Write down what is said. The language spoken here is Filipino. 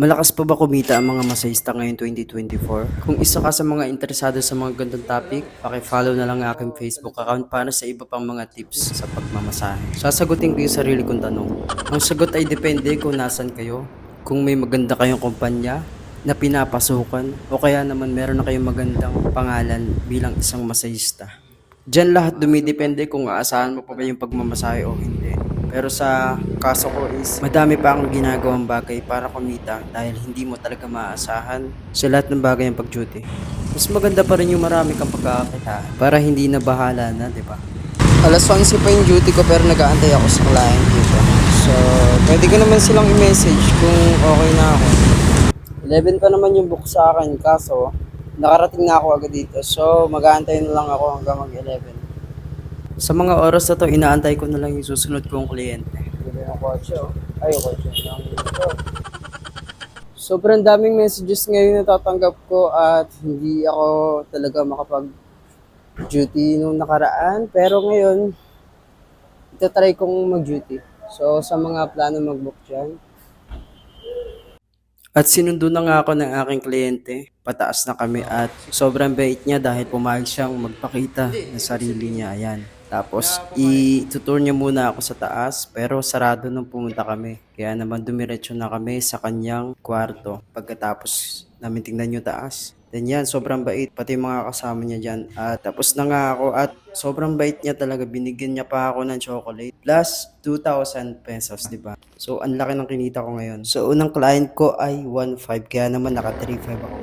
Malakas pa ba kumita ang mga masayista ngayon 2024? Kung isa ka sa mga interesado sa mga gandang topic, pakifollow na lang ang aking Facebook account para sa iba pang mga tips sa pagmamasahe. Sasagutin ko yung sarili kong tanong. Ang sagot ay depende kung nasan kayo, kung may maganda kayong kumpanya na pinapasukan, o kaya naman meron na kayong magandang pangalan bilang isang masayista. Diyan lahat dumidepende kung aasahan mo pa ba yung pagmamasahe o hindi. Pero sa kaso ko is, madami pa akong ginagawang bagay para kumita dahil hindi mo talaga maaasahan sa lahat ng bagay ang pag-duty. Mas maganda pa rin yung marami kang pagkakakita para hindi na bahala na, di ba? Alas 11 pa yung duty ko pero nag-aantay ako sa client dito. So, pwede ko naman silang i-message kung okay na ako. 11 pa naman yung book sa akin kaso nakarating na ako agad dito. So, mag-aantay na lang ako hanggang mag-11. Sa mga oras na to, inaantay ko na lang yung susunod kong kliyente. Bili ng kotse, oh. Ay, yung kotse. Sobrang daming messages ngayon na tatanggap ko at hindi ako talaga makapag-duty nung nakaraan. Pero ngayon, itatry kong mag-duty. So, sa mga plano mag-book dyan, at sinundo na nga ako ng aking kliyente. Pataas na kami at sobrang bait niya dahil pumayag siyang magpakita ng sarili niya. Ayan. Tapos, i-tutor niya muna ako sa taas pero sarado nung pumunta kami. Kaya naman dumiretso na kami sa kanyang kwarto pagkatapos namin tingnan yung taas. Then yan, sobrang bait. Pati mga kasama niya dyan. At tapos na nga ako at sobrang bait niya talaga. Binigyan niya pa ako ng chocolate. Plus, 2,000 pesos, di ba? So, ang laki ng kinita ko ngayon. So, unang client ko ay 1,500. Kaya naman naka 3,500 ako.